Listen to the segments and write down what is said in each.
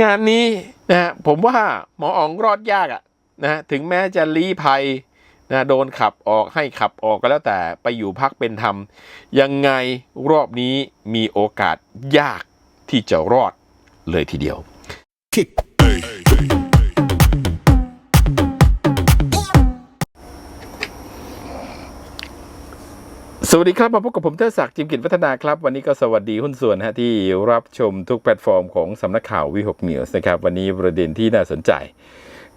งานนี้นะฮะผมว่าหมออ๋องรอดยากอะนะฮะถึงแม้จะลี้ภัยนะโดนขับออกให้ขับออกก็แล้วแต่ไปอยู่พักเป็นธรรม ยังไงรอบนี้มีโอกาสยากที่จะรอดเลยทีเดียว สวัสดีครับ มาพบกับผมเทดศักดิ์จิมกิจวัฒนาครับ วันนี้ก็สวัสดีหุ้นส่วนนะฮะที่รับชมทุกแพลตฟอร์มของสำนักข่าววิหกนิวส์นะครับ วันนี้ประเด็นที่น่าสนใจ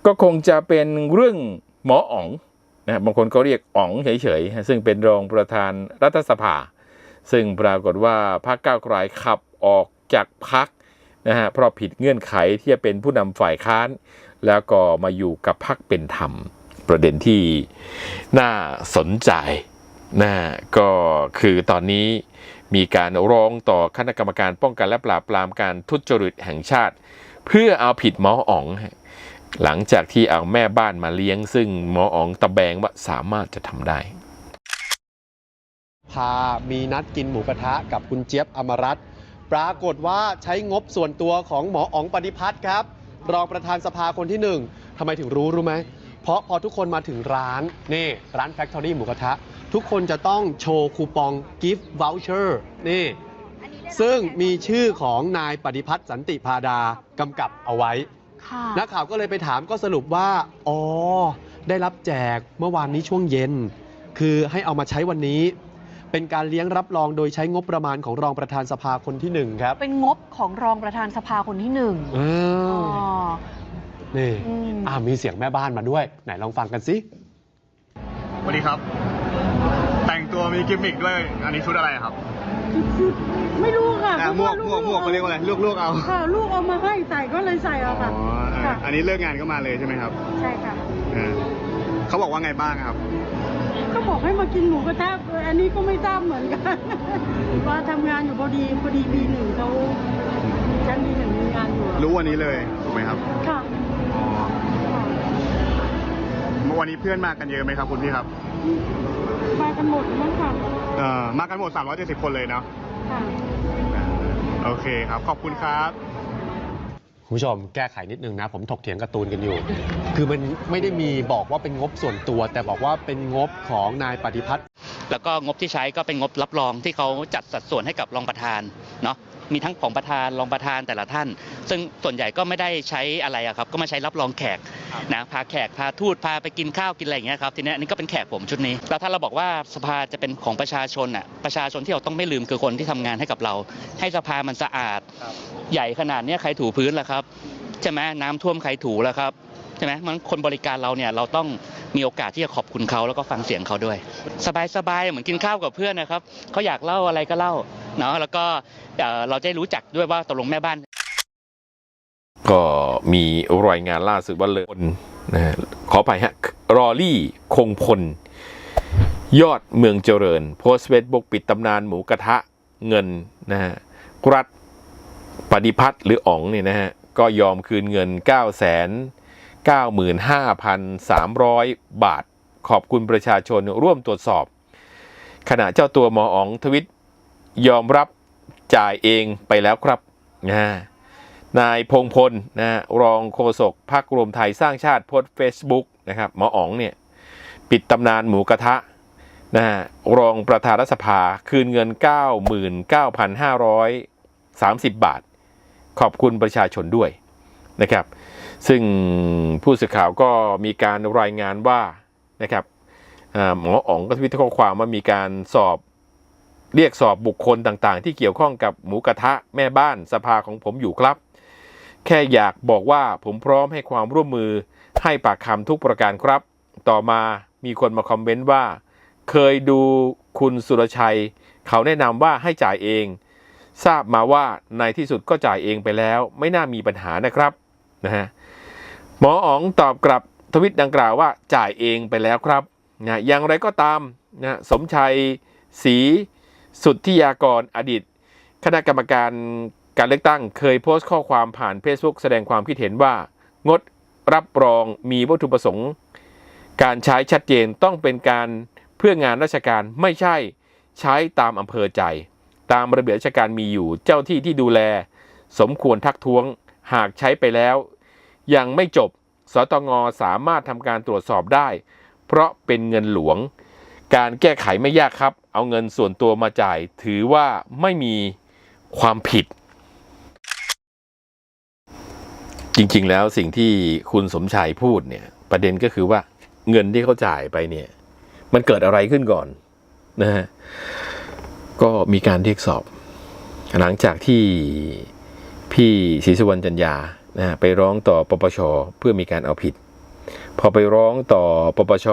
ก็คงจะเป็นเรื่องหมออ๋องนะฮะบางคนก็เรียกอ๋องเฉยๆ ซึ่งเป็นรองประธานรัฐสภา ซึ่งปรากฏว่าพรรคก้าวไกลขับออกจากพรรคนะฮะเพราะผิดเงื่อนไขที่จะเป็นผู้นำฝ่ายค้าน แล้วก็มาอยู่กับพรรคเป็นธรรม ประเด็นที่น่าสนใจ นะก็คือตอนนี้มีการร้องต่อคณะกรรมการป้องกันและปราบปรามการทุจริตแห่งชาติ เพื่อเอาผิดหมออ๋องหลังจากที่เอาแม่บ้านมาเลี้ยง ซึ่งหมออ๋องตะแบงว่าสามารถจะทำได้ พามีนัดกินหมูกระทะกับคุณเจี๊ยบอมรัตปรากฏว่าใช้งบส่วนตัวของหมออ๋องปฏิพัฒน์ครับ รองประธานสภาคนที่หนึ่งทำไมถึงรู้รู้ไหม เพราะพอทุกคนมาถึงร้านนี่ร้าน Factory หมูกระทะ ทุกคนจะต้องโชว์คูปอง gift voucher นี่ ซึ่งมีชื่อของนายปฏิพัฒน์สันติพาดากำกับเอาไว้ค่ะนักข่าวก็เลยไปถามก็สรุปว่า อ๋อ ได้รับแจกเมื่อวานนี้ช่วงเย็น คือให้เอามาใช้วันนี้ เป็นการเลี้ยงรับรองโดยใช้งบประมาณของรองประธานสภาคนที่หนึ่งครับ เป็นงบของรองประธานสภาคนที่หนึ่งอ้าอ๋อว นี่อืมอ่ามีเสียงแม่บ้านมาด้วย ไหนลองฟังกันสิสวัสดีครับ แต่งตัวมีกิมมิกด้วย อันนี้ชุดอะไรครับ ไม่รู้ค่ะอะหมวกหมวกหมวกเขาเรียกว่าอะไรลูกลูกเอา ค่ะลูกเอามาให้ใส่ก็เลยใส่อ๋อเอาค่ะเออค่ะ อันนี้เลิกงานก็มาเลยใช่ไหมครับใช่ค่ะ เออเขาบอกว่าไงบ้างครับ ก็บอกให้มากินหมูกระทะเอออันนี้ก็ไม่ทราบเหมือนกัน ว่าทำงานอยู่พอดีพอดีปีหนึ่งเขาชั้นปีหนึ่งมีงานอยู่อะรู้วันนี้เลยถูกไหมครับ วันนี้เพื่อนมากันเยอะไหมครับคุณพี่ครับ มากันหมดมั้งค่ะเออมากันหมด 370 คนเลยเนาะค่ะ โอเคครับ ขอบคุณครับ คุณผู้ชมแก้ไขนิดนึงนะ ผมถกเถียงการ์ตูนกันอยู่ คือมันไม่ได้มีบอกว่าเป็นงบส่วนตัว แต่บอกว่าเป็นงบของนายปฏิพัฒน์ แล้วก็งบที่ใช้ก็เป็นงบรับรองที่เขาจัดสัดส่วนให้กับรองประธานเนาะมีทั้งของประธานรองประธานแต่ละท่าน ซึ่งส่วนใหญ่ก็ไม่ได้ใช้อะไรอะครับก็มาใช้รับรองแขกนะพาแขกพาทูตพาไปกินข้าวกินอะไรอย่างเงี้ยครับทีเนี้ยอันนี้ก็เป็นแขกผมชุดนี้แล้วถ้าเราบอกว่าสภาจะเป็นของประชาชนอะประชาชนที่เราต้องไม่ลืมคือคนที่ทำงานให้กับเรา ให้สภามันสะอาด ใหญ่ขนาดเนี้ยใครถูพื้นล่ะครับใช่ไหมน้ำท่วมใครถูล่ะครับ ใช่ไหมมันคนบริการเราเนี่ยเราต้องมีโอกาสที่จะขอบคุณเขาแล้วก็ฟังเสียงเขาด้วย สบายๆเหมือนกินข้าวกับเพื่อนนะครับเขาอยากเล่าอะไรก็เล่าเนาะแล้วก็เราจะได้รู้จักด้วยว่าตกลงแม่บ้าน ก็มีรายงานล่าสุดว่าเลยนะขอไปฮะรอลี่คงพล ยอดเมืองเจริญ โพสเฟซบุ๊กปิดตำนานหมูกระทะเงินนะฮะรัฐปฏิพัฒน์หรืออ๋องเนี่ยนะฮะก็ยอมคืนเงิน9 9 5 3 0 0 บาท ขอบคุณประชาชนร่วมตรวจสอบ ขณะเจ้าตัวหมออ๋องทวิตยอมรับจ่ายเองไปแล้วครับนะนายพงพลนะรองโฆษกพรรครวมไทยสร้างชาติโพสต์เฟซบุ๊กนะครับหมออ๋องเนี่ยปิดตำนานหมูกระทะนะฮะรองประธานรัฐสภาคืนเงิน 99,530 บาท ขอบคุณประชาชนด้วยนะครับ ซึ่งผู้สื่อข่าวก็มีการรายงานว่านะครับหมออ๋องก็ทวิตข้อความว่ามีการสอบเรียกสอบบุคคลต่างๆ ที่เกี่ยวข้องกับหมูกระทะแม่บ้านสภาของผมอยู่ครับ แค่อยากบอกว่าผมพร้อมให้ความร่วมมือให้ปากคำทุกประการครับ ต่อมามีคนมาคอมเมนต์ว่า เคยดูคุณสุรชัย เขาแนะนำว่าให้จ่ายเอง ทราบมาว่าในที่สุดก็จ่ายเองไปแล้ว ไม่น่ามีปัญหานะครับนะฮะ หมออ๋องตอบกลับทวิตดังกล่าวว่าจ่ายเองไปแล้วครับนะอย่างไรก็ตามนะสมชัยศรีสุทธิยากรอดีต คณะกรรมการการเลือกตั้งเคยโพสต์ข้อความผ่าน Facebook แสดงความคิดเห็นว่า งดรับรองมีวัตถุประสงค์ การใช้ชัดเจนต้องเป็นการเพื่องานราชการไม่ใช่ใช้ตามอำเภอใจ ตามระเบียบราชการมีอยู่เจ้าที่ที่ดูแล สมควรทักท้วง หากใช้ไปแล้ว ยังไม่จบ สตงสามารถทำการตรวจสอบได้ เพราะเป็นเงินหลวง การแก้ไขไม่ยากครับ เอาเงินส่วนตัวมาจ่าย ถือว่าไม่มีความผิด จริงๆ แล้วสิ่งที่คุณสมชายพูดเนี่ยประเด็นก็คือว่าเงินที่เขาจ่ายไปเนี่ย มันเกิดอะไรขึ้นก่อนนะฮะก็มีการเรียกสอบ หลังจากที่พี่ศรีสุวรรณจันยา นะไปร้องต่อปปชเพื่อมีการเอาผิด พอไปร้องต่อปปช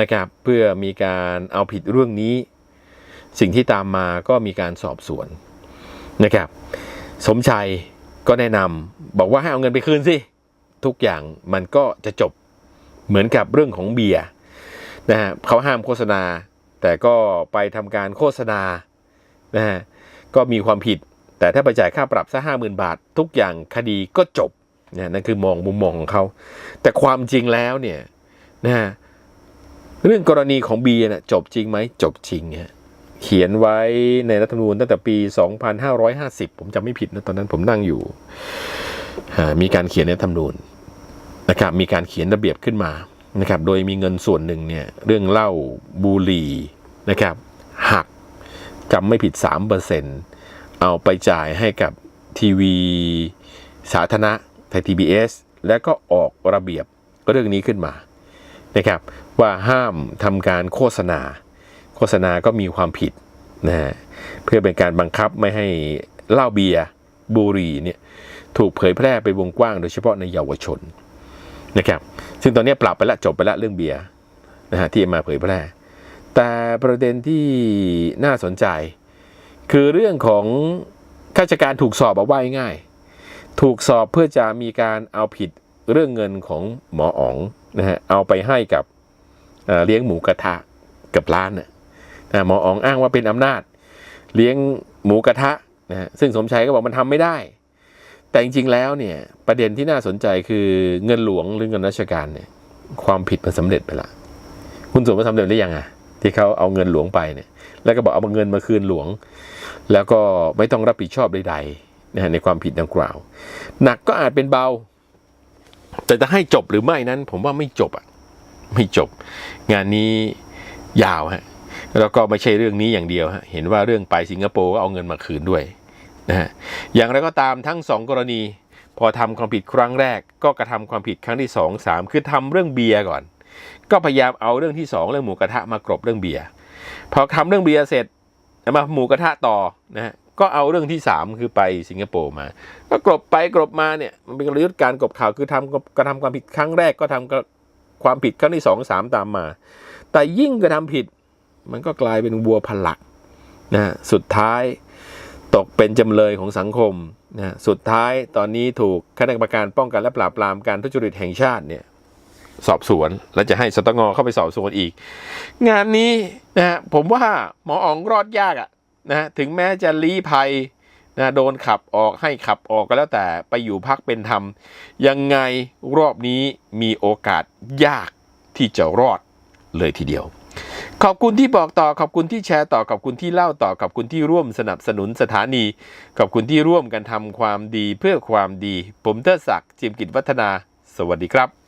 นะครับ เพื่อมีการเอาผิดเรื่องนี้ สิ่งที่ตามมาก็มีการสอบสวนนะครับ สมชัยก็แนะนำบอกว่าให้เอาเงินไปคืนสิ ทุกอย่างมันก็จะจบเหมือนกับเรื่องของเบียร์นะฮะเขาห้ามโฆษณา แต่ก็ไปทำการโฆษณานะฮะก็มีความผิด แต่ถ้าไปจ่ายค่าปรับซะห้าหมื่นบาท ทุกอย่างคดีก็จบนะนั่นคือมองมุมมองของเขาแต่ความจริงแล้วเนี่ยนะฮะเรื่องกรณีของเบียร์น่ะจบจริงไหมจบจริงฮะเขียนไว้ในรัฐธรรมนูญตั้งแต่ปี 2550 ผมจำไม่ผิดนะตอนนั้นผมนั่งอยู่ มีการเขียนในรัฐธรรมนูญนะครับมีการเขียนระเบียบขึ้นมานะครับโดยมีเงินส่วนหนึ่งเนี่ยเรื่องเหล้าบุหรี่นะครับหักจำไม่ผิด 3%เเอาไปจ่ายให้กับทีวีสาธารณะไทยทีบีเอสแล้วก็ออกระเบียบเรื่องนี้ขึ้นมานะครับว่าห้ามทำการโฆษณา โฆษณาก็มีความผิดนะฮะเพื่อเป็นการบังคับไม่ให้เหล้าเบียร์บุหรี่เนี่ยถูกเผยแพร่ไปวงกว้างโดยเฉพาะในเยาวชนนะครับซึ่งตอนนี้ปรับไปล้วจบไปล้วเรื่องเบียร์นะฮะที่มาเผยแพร่ แต่ประเด็นที่น่าสนใจ คือเรื่องของข้าราชการถูกสอบเอาไว้ง่าย ถูกสอบเพื่อจะมีการเอาผิดเรื่องเงินของหมออ๋องนะฮะเอาไปให้กับเเลี้ยงหมูกระทะกับร้านน่ะอ่าหมออ๋องอ้างว่าเป็นอำนาจ เลี้ยงหมูกระทะนะฮะซึ่งสมชัยก็บอกมันทำไม่ได้ แต่จริงๆแล้วเนี่ยประเด็นที่น่าสนใจคือเงินหลวงหรือเงินราชการเนี่ยความผิดมันสำเร็จไปละ คุณสมมันสำเร็จได้ยังไง ที่เขาเอาเงินหลวงไปเนี่ย แล้วก็บอกเอาเงินมาคืนหลวง แล้วก็ไม่ต้องรับผิดชอบใดๆนะในความผิดดังกล่าว หนักก็อาจเป็นเบา แต่จะให้จบหรือไม่นั้น ผมว่าไม่จบอะไม่จบ งานนี้ยาวฮะแล้วก็ไม่ใช่เรื่องนี้อย่างเดียวฮะเห็นว่าเรื่องไปสิงคโปร์ก็เอาเงินมาคืนด้วยนะฮะอย่างไรก็ตามทั้งสองกรณี พอทำความผิดครั้งแรก ก็กระทำความผิดครั้งที่สองสามคือทำเรื่องเบียร์ก่อน ก็พยายามเอาเรื่องที่สองเรื่องหมูกระทะมากรบเรื่องเบียร์พอทำเรื่องเบียร์เสร็จมาหมูกระทะต่อนะก็เอาเรื่องที่สามคือไปสิงคโปร์มา ก็กรบไปกรบมาเนี่ยมันเป็นกลยุทธ์การกรบข่าวคือทำกระทำความผิดครั้งแรกก็ทำความผิดครั้งที่สองสามตามมา แต่ยิ่งกระทำผิด มันก็กลายเป็นวัวพันหลักนะสุดท้ายตกเป็นจำเลยของสังคมนะสุดท้ายตอนนี้ถูกคณะกรรมการป้องกันและปราบปรามการทุจริตแห่งชาติเนี่ย สอบสวน และจะให้สตงเข้าไปสอบสวนอีก งานนี้นะฮะผมว่าหมออ๋องรอดยากอะนะถึงแม้จะลี้ภัยนะโดนขับออกให้ขับออกก็แล้วแต่ไปอยู่พักเป็นธรรม ยังไงรอบนี้มีโอกาสยากที่จะรอดเลยทีเดียว ขอบคุณที่บอกต่อขอบคุณที่แชร์ต่อขอบคุณที่เล่าต่อขอบคุณที่ร่วมสนับสนุนสถานี ขอบคุณที่ร่วมกันทำความดีเพื่อความดี ผมเทอศักดิ์จิมกิจวัฒนา สวัสดีครับ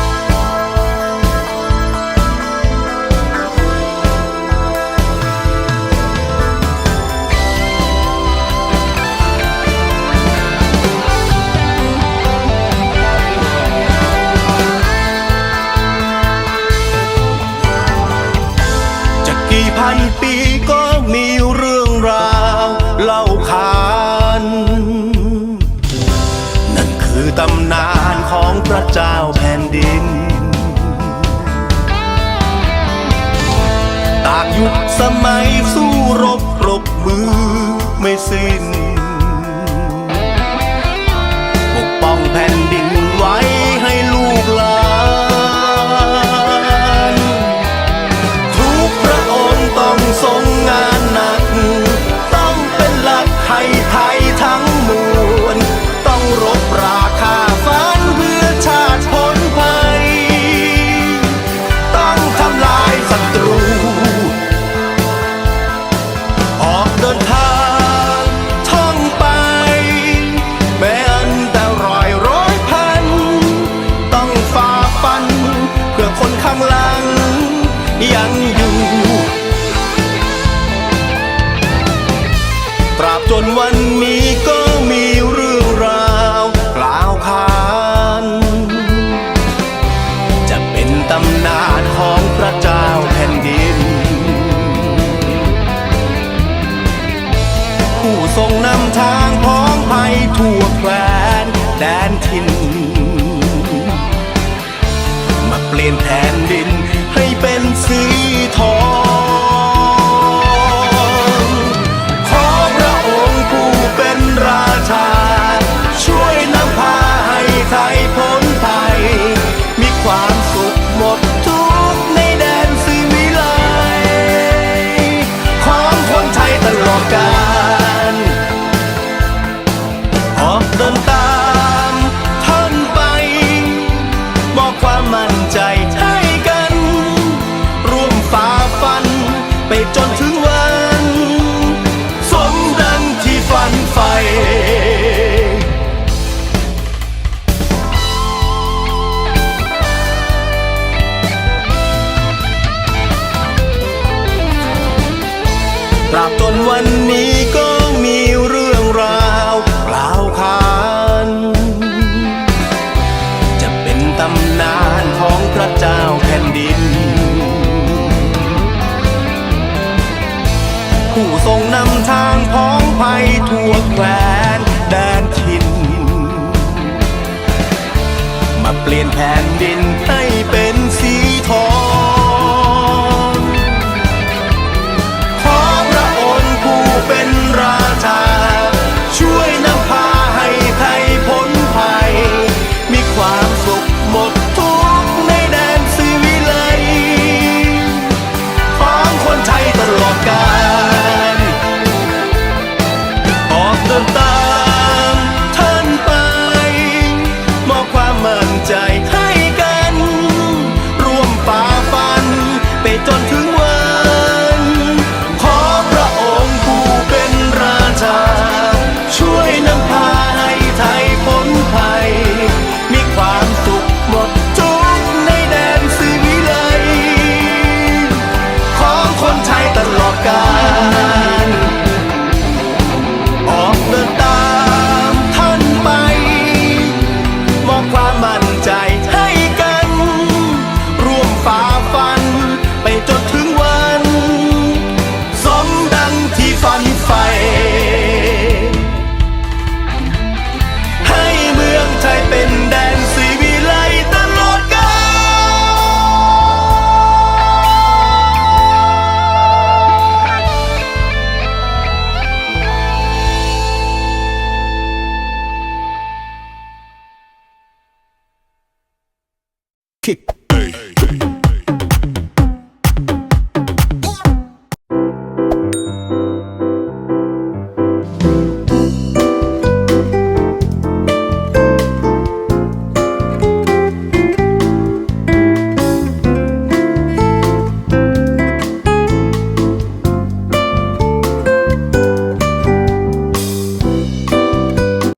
สมัยสู้รบปรบมือไม่สิ้น แดนทิน มาเปลี่ยนแทนดินให้เป็นสี จนถึง candy. kick.